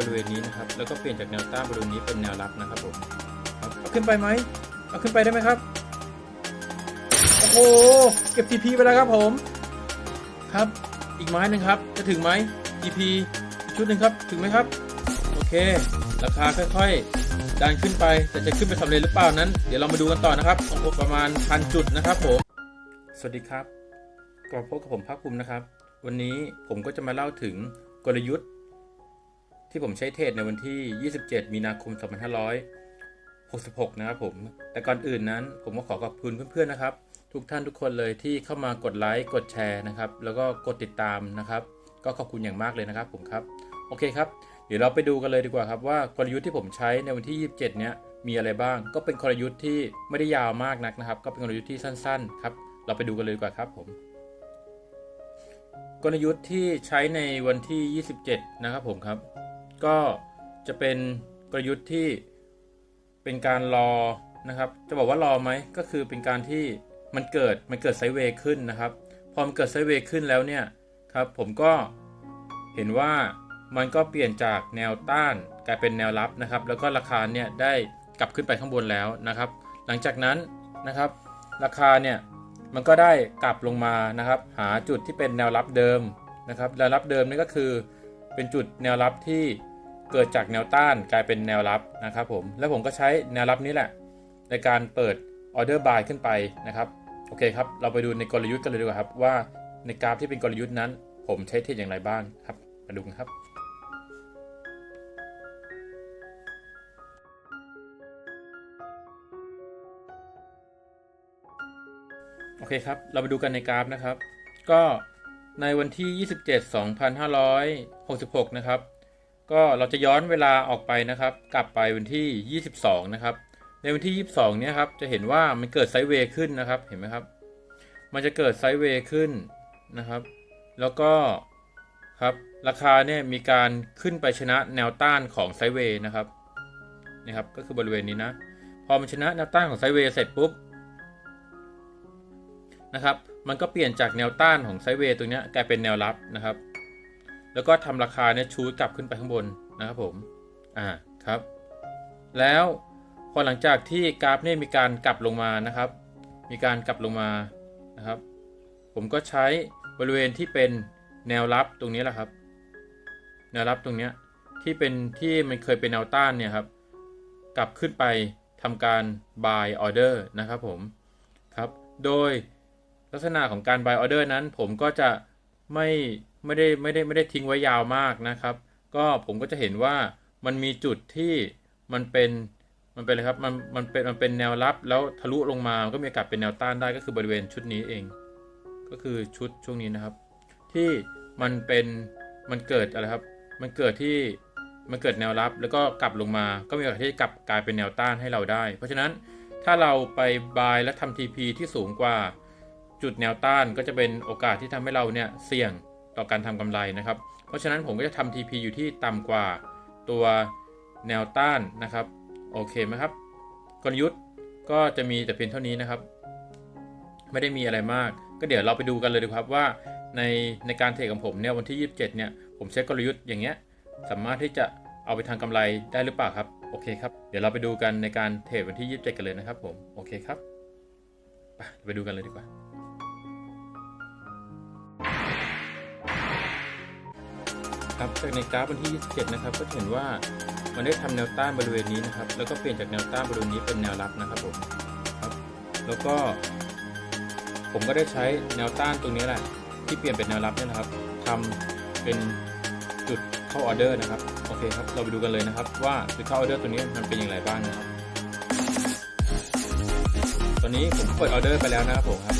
บริเวณนี้นะครับ แล้วก็เปลี่ยนจากแนวต้านบริเวณนี้เป็นแนวรับนะครับผมครับเอาขึ้นไปไหมเอาขึ้นไปได้ไหมครับ โอ้โห เก็บ TP ไปแล้วครับผม ครับ อีกไม้หนึ่งครับ จะถึงไหม TP อีกชุดหนึ่งครับ ถึงไหมครับ โอเค ราคาค่อยๆ ดันขึ้นไป แต่จะขึ้นไปสำเร็จหรือเปล่านั้น เดี๋ยวเรามาดูกันต่อนะครับของผมประมาณพันจุดนะครับผม สวัสดีครับกลับมาพบกับผมภาคภูมินะครับ วันนี้ผมก็จะมาเล่าถึงกลยุทธ์ ที่ผมใช้เทรดในวันที่ 27 มีนาคม 2566 นะครับผม แต่ก่อนอื่นนั้น ผมก็ขอขอบคุณเพื่อนๆนะครับ ทุกท่านทุกคนเลยที่เข้ามากดไลค์กดแชร์นะครับ แล้วก็กดติดตามนะครับ ก็ขอบคุณอย่างมากเลยนะครับผมครับ โอเคครับ เดี๋ยวเราไปดูกันเลยดีกว่าครับว่ากลยุทธ์ที่ผมใช้ในวันที่ 27 เนี้ยมีอะไรบ้าง ก็เป็นกลยุทธ์ที่ไม่ได้ยาวมากนักนะครับ ก็เป็นกลยุทธ์ที่สั้นๆครับ เราไปดูกันเลยดีกว่าครับผมกลยุทธ์ที่ใช้ในวันที่ 27 นะครับผมครับ ก็จะเป็นกลยุทธ์ที่เป็นการรอนะครับ จะบอกว่ารอไหมก็คือเป็นการที่มันเกิดมันเกิดไซเวย์ขึ้นนะครับ พอมันเกิดไซเวย์ขึ้นแล้วเนี่ยครับผมก็เห็นว่ามันก็เปลี่ยนจากแนวต้านกลายเป็นแนวรับนะครับ แล้วก็ราคาเนี่ยได้กลับขึ้นไปข้างบนแล้วนะครับ หลังจากนั้นนะครับ ราคาเนี่ยมันก็ได้กลับลงมานะครับ หาจุดที่เป็นแนวรับเดิมนะครับ แนวรับเดิมนี่ก็คือเป็นจุดแนวรับที่ เกิดจากแนวต้านกลายเป็นแนวรับนะครับผม แล้วผมก็ใช้แนวรับนี้แหละ ในการเปิดออเดอร์บายขึ้นไปนะครับ โอเคครับ เราไปดูในกลยุทธ์กันเลยดีกว่าครับ ว่าในกราฟที่เป็นกลยุทธ์นั้น ผมใช้เทรดอย่างไรบ้างครับ มาดูกันครับโอเคครับ เราไปดูกันในกราฟนะครับ ก็ในวันที่ 27 2566 นะครับ ก็เราจะย้อนเวลาออกไปนะครับ กลับไปวันที่ 22 นะครับ ในวันที่ 22 เนี่ยครับ จะเห็นว่ามันเกิดไซด์เวย์ขึ้นนะครับ เห็นไหมครับ มันจะเกิดไซด์เวย์ขึ้นนะครับ แล้วก็ครับ ราคาเนี่ยมีการขึ้นไปชนะแนวต้านของไซด์เวย์นะครับนี่ครับ ก็คือบริเวณนี้นะ พอมันชนะแนวต้านของไซด์เวย์เสร็จปุ๊บนะครับ มันก็เปลี่ยนจากแนวต้านของไซด์เวย์ตรงนี้กลายเป็นแนวรับนะครับ แล้วก็ทำราคาเนี่ยชูกลับขึ้นไปข้างบนนะครับผม อ่า ครับ แล้วพอหลังจากที่กราฟเนี่ยมีการกลับลงมานะครับ มีการกลับลงมานะครับ ผมก็ใช้บริเวณที่เป็นแนวรับตรงนี้แหละครับ แนวรับตรงเนี้ยที่เป็นที่มันเคยเป็นแนวต้านเนี่ยครับ กลับขึ้นไปทำการ buy order นะครับผม ครับ โดยลักษณะของการ buy order นั้นผมก็จะไม่ ไม่ได้ไม่ได้ไม่ได้ทิ้งไว้ยาวมากนะครับ ก็ผมก็จะเห็นว่ามันมีจุดที่มันเป็นมันเป็นอะไรครับมันมันเป็นมันเป็นแนวรับแล้วทะลุลงมามันก็มีโอกาสเป็นแนวต้านได้ก็คือบริเวณชุดนี้เอง ก็คือชุดช่วงนี้นะครับ ที่มันเป็นมันเกิดอะไรครับ มันเกิดที่มันเกิดแนวรับแล้วก็กลับลงมาก็มีโอกาสที่จะกลับกลายเป็นแนวต้านให้เราได้ เพราะฉะนั้นถ้าเราไปบายและทำ TP ที่สูงกว่าจุดแนวต้านก็จะเป็นโอกาสที่ทำให้เราเนี่ยเสี่ยง ต่อการทำกำไรนะครับ เพราะฉะนั้นผมก็จะทำ TP อยู่ที่ต่ำกว่าตัวแนวต้านนะครับ โอเคไหมครับ กลยุทธ์ก็จะมีแต่เพียงเท่านี้นะครับ ไม่ได้มีอะไรมาก ก็เดี๋ยวเราไปดูกันเลยดีกว่าครับว่าในในการเทรดของผมเนี่ยวันที่ 27 เนี่ยผมใช้กลยุทธ์อย่างเงี้ยสามารถที่จะเอาไปทางกำไรได้หรือเปล่าครับ โอเคครับ เดี๋ยวเราไปดูกันในการเทรดวันที่ 27 กันเลยนะครับผม โอเคครับ ไปไปดูกันเลยดีกว่า ครับจากในกราฟวันที่ 27 นะครับ ก็เห็นว่ามันได้ทำแนวต้านบริเวณนี้นะครับ แล้วก็เปลี่ยนจากแนวต้านบริเวณนี้เป็นแนวรับนะครับผมครับแล้วก็ ผมก็ได้ใช้แนวต้านตรงนี้แหละที่เปลี่ยนเป็นแนวรับเนี่ยนะครับทำเป็นจุดเข้าออเดอร์นะครับโอเคครับเราไปดูกันเลยนะครับ ว่าจุดเข้าออเดอร์ตัวนี้มันเป็นอย่างไรบ้างนะครับ ตอนนี้ผมเปิดออเดอร์ไปแล้วนะครับผมครับ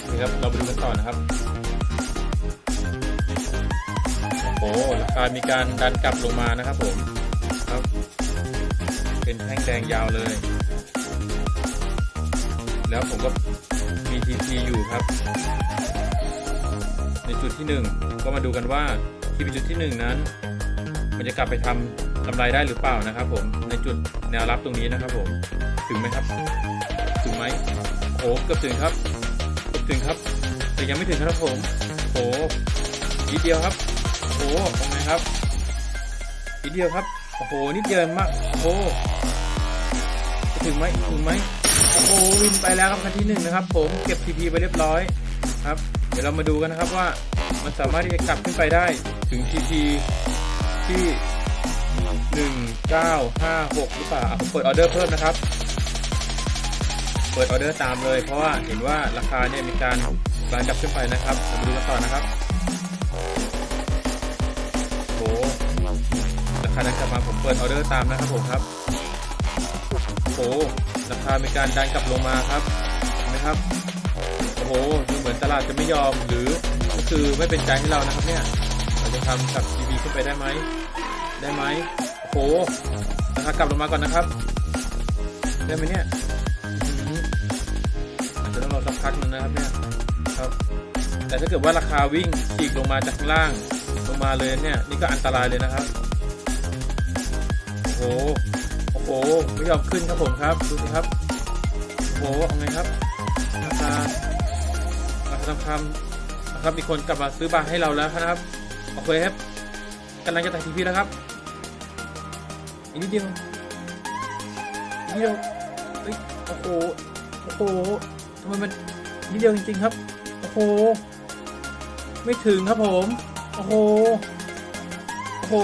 โอเคครับเราไปดูกันต่อนะครับ ราคามีการดันกลับลงมานะครับผมครับ เป็นแท่งแดงยาวเลย แล้วผมก็มี TP อยู่ครับ ในจุดที่ 1 ก็มาดูกันว่าที่เป็นจุดที่ 1 นั้น มันจะกลับไปทำกำไรได้หรือเปล่านะครับ ผมในจุดแนวรับตรงนี้นะครับ ผมถึงไหมครับ ถึงไหมโอ้เกือบถึงครับเกือบถึงครับ แต่ยังไม่ถึงครับผมโอ้นิดเดียวครับ โอ้โหเป็นไงครับนิดเดียวครับ โอ้โห นิดเดียวมาก โอ้โหจะถึงไหมถึงไหมโอ้โห วินไปแล้วครับคันที่หนึ่งนะครับ ผม เก็บทีพีไปเรียบร้อยครับ เดี๋ยวเรามาดูกันนะครับว่ามันสามารถที่จะกลับขึ้นไปได้ถึงทีพีที่หนึ่งเก้าห้าหกหรือเปล่าอะผมเปิดออเดอร์เพิ่มนะครับ เปิดออเดอร์ตามเลย เพราะว่าเห็นว่าราคาเนี่ยมีการกลายกลับขึ้นไปนะครับมาดูกันต่อนะครับ ราคาดันกลับมาผมเปิดออเดอร์ตามนะครับผมครับโอ้ราคามีการดันกลับลงมาครับเห็นไหมครับโอ้โหดูเหมือนตลาดจะไม่ยอมหรือก็คือไม่เป็นใจให้เรานะครับเนี่ยเราจะทำกับ GV ขึ้นไปได้ไหมได้ไหมโอ้โหราคากลับลงมาก่อนนะครับ ได้ไหมเนี่ยอืออาจจะต้องรอสักพักนึงนะครับเนี่ยครับ แต่ถ้าเกิดว่าราคาวิ่งฉีกลงมาจากข้างล่างลงมาเลยเนี่ยนี่ก็อันตรายเลยนะครับ โอ้โหโอ้โหไม่ยอมขึ้นครับผมครับ ดูสิครับ โอ้โหเอาไงครับราคาราคาทองคำนะครับ มีคนกลับมาซื้อบาร์ให้เราแล้วนะครับ โอเคครับกำลังจะตัดทีพีแล้วครับ อีกนิดเดียวอีกนิดเดียวเฮ้ยโอ้โห โอ้โหทำไมมันนิดเดียวจริงๆครับ โอ้โห ไม่ถึงครับผม โอ้โห โอ้โห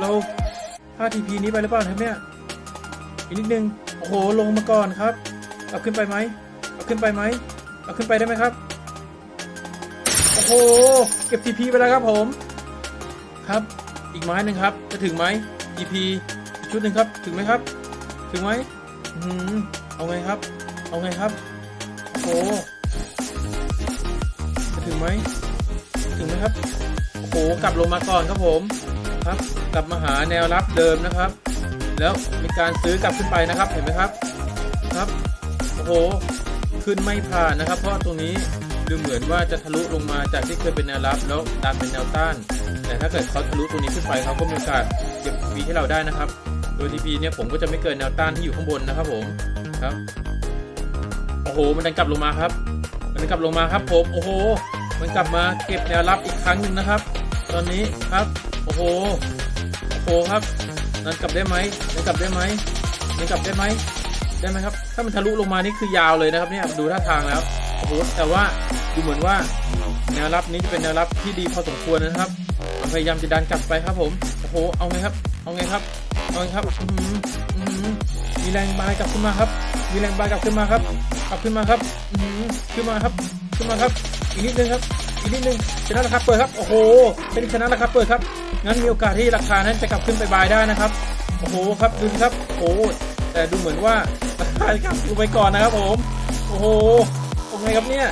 เรา พลาดทีพีนี้ไปหรือเปล่าครับเนี่ย อีกนิดนึง โอ้โห ลงมาก่อนครับ เอาขึ้นไปไหม เอาขึ้นไปไหม เอาขึ้นไปได้ไหมครับ โอ้โห เก็บทีพีไปแล้วครับผม ครับ อีกไม้หนึ่งครับ จะถึงไหม TP อีชุดหนึ่งครับ ถึงไหมครับ ถึงไหมอืมเอาไงครับ เอาไงครับ โอ้โห จะถึงไหม ถึงไหมครับ โอ้โห กลับลงมาก่อนครับผม ครับ กลับมาหาแนวรับเดิมนะครับ แล้วมีการซื้อกลับขึ้นไปนะครับเห็นไหมครับครับโอ้โหขึ้นไม่ผ่านนะครับ เพราะตรงนี้ดูเหมือนว่าจะทะลุลงมาจากที่เคยเป็นแนวรับแล้วดันเป็นแนวต้าน แต่ถ้าเกิดเขาทะลุตรงนี้ขึ้นไปเขาก็มีโอกาสเก็บวีให้เราได้นะครับ โดยทีพีเนี่ยผมก็จะไม่เกินแนวต้านที่อยู่ข้างบนนะครับผมครับโอ้โห มันดันกลับลงมาครับ มันกลับลงมาครับผมโอ้โห มันกลับมาเก็บแนวรับอีกครั้งหนึ่งนะครับ ตอนนี้ครับโอ้โห โอ้โหครับนั้นกลับได้ไหมนั้นกลับได้ไหมนั้นกลับได้ไหมได้ไหมครับ ถ้ามันทะลุลงมานี่คือยาวเลยนะครับเนี่ยดูท่าทางแล้วโอ้โหแต่ว่าดูเหมือนว่าแนวรับนี้จะเป็นแนวรับที่ดีพอสมควรนะครับพยายามจะดันกลับไปครับผมโอ้โหเอาไงครับ เอาไงครับเอาไงครับมีแรงบายกลับขึ้นมาครับ มีแรงบายกลับขึ้นมาครับ กลับขึ้นมาครับขึ้นมาครับขึ้นมาครับ อีกนิดนึงครับ อีกนิดนึงชนะราคาเปิดครับ โอ้โหเป็นชนะราคาเปิดครับ งั้นมีโอกาสที่ราคานั้นจะกลับขึ้นไปบายได้นะครับ โอ้โหครับดูครับโอ้แต่ดูเหมือนว่าราคาจะกลับลงไปก่อนนะครับผม โอ้โหโอ้ไงครับเนี่ย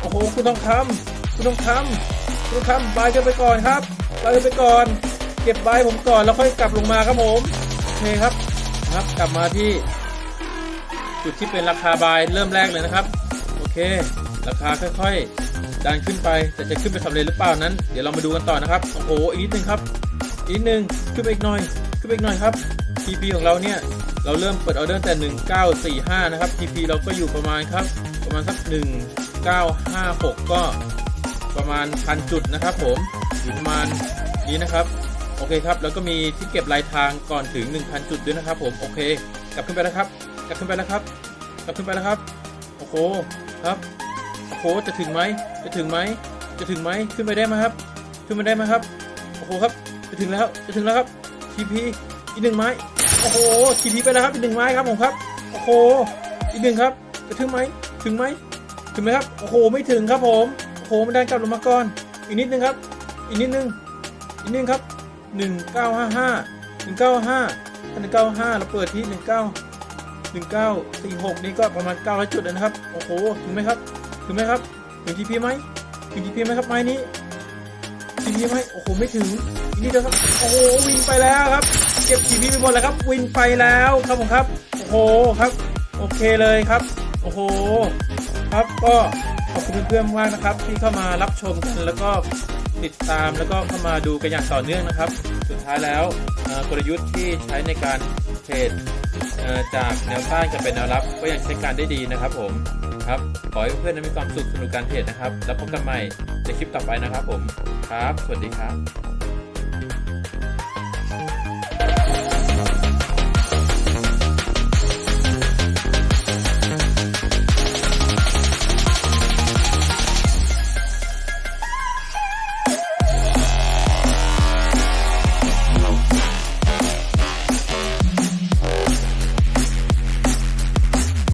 โอ้โหคุณต้องคำคุณต้องคำคุณต้องคำบายกันไปก่อนครับบายกันไปก่อน เก็บบายผมก่อนแล้วค่อยกลับลงมาครับผมโอเคครับครับกลับมาที่จุดที่เป็นราคาบายเริ่มแรกเลยนะครับ โอเค ราคาค่อยๆ ดันขึ้นไปแต่จะขึ้นไปสำเร็จหรือเปล่านั้น เดี๋ยวเรามาดูกันต่อนะครับ โอ้โห อีกนิดนึงครับ อีกนิดนึง ขึ้นไปอีกหน่อย ขึ้นไปอีกหน่อยครับ TP ของเราเนี่ย เราเริ่มเปิดออเดอร์แต่ 1945 นะครับ TP เราก็อยู่ประมาณครับ ประมาณสัก 1956 ก็ประมาณพันจุดนะครับผมอยู่ประมาณนี้นะครับ โอเคครับ แล้วก็มีที่เก็บรายทางก่อนถึง 1,000 จุดด้วยนะครับผม โอเค กลับขึ้นไปแล้วครับ กลับขึ้นไปแล้วครับ กลับขึ้นไปแล้วครับ โอ้โห ครับ หจะถึงไหมจะถึงไหมจะถึงไหมขึ้นไปได้ไหมครับ ขึ้นไปได้ไหมครับโอ้โหครับจะถึงแล้วจะถึงแล้วครับ TP อีกหนึ่งไม้โอ้โห TP ไปแล้วครับอีกหนึ่งไม้ครับผมครับโอ้โหอีกหนึ่งครับจะถึงไหมถึงไหมถึงไหมครับโอ้โหไม่ถึงครับผมโอ้โหมันดันกลับลงมาก่อนอีกนิดนึงครับอีกนิดนึงอีกนิดนึงครับหนึ่งเก้าห้าห้าหนึ่งเก้าห้าหนึ่งเก้าห้าเราเปิดที่หนึ่งเก้า หนึ่งเก้าสี่หกนี่ก็ประมาณเก้าร้อยจุดนะครับ โอ้โห ถึงไหมครับ ถึงไหมครับ ถึง TP ไหมถึง TP ไหมครับไม้นี้ TP ไหมโอ้โห ไม่ถึงอีกนิดเดียวครับ โอ้โห วินไปแล้วครับ เก็บ TP ไปหมดแล้วครับ วินไปแล้วครับผมครับ โอ้โห ครับ โอเคเลยครับ โอ้โห ครับก็ขอบคุณเพื่อนๆมากนะครับ ที่เข้ามารับชมกันแล้วก็ติดตามแล้วก็เข้ามาดูกันอย่างต่อเนื่องนะครับ สุดท้ายแล้วกลยุทธ์ที่ใช้ในการเทรด จากแนวต้านกับเป็นแนวรับก็ยังใช้การได้ดีนะครับผมครับขอให้เพื่อนๆนั้นมีความสุขสนุกการเทรดนะครับ แล้วพบกันใหม่ในคลิปต่อไปนะครับผมครับ สวัสดีครับ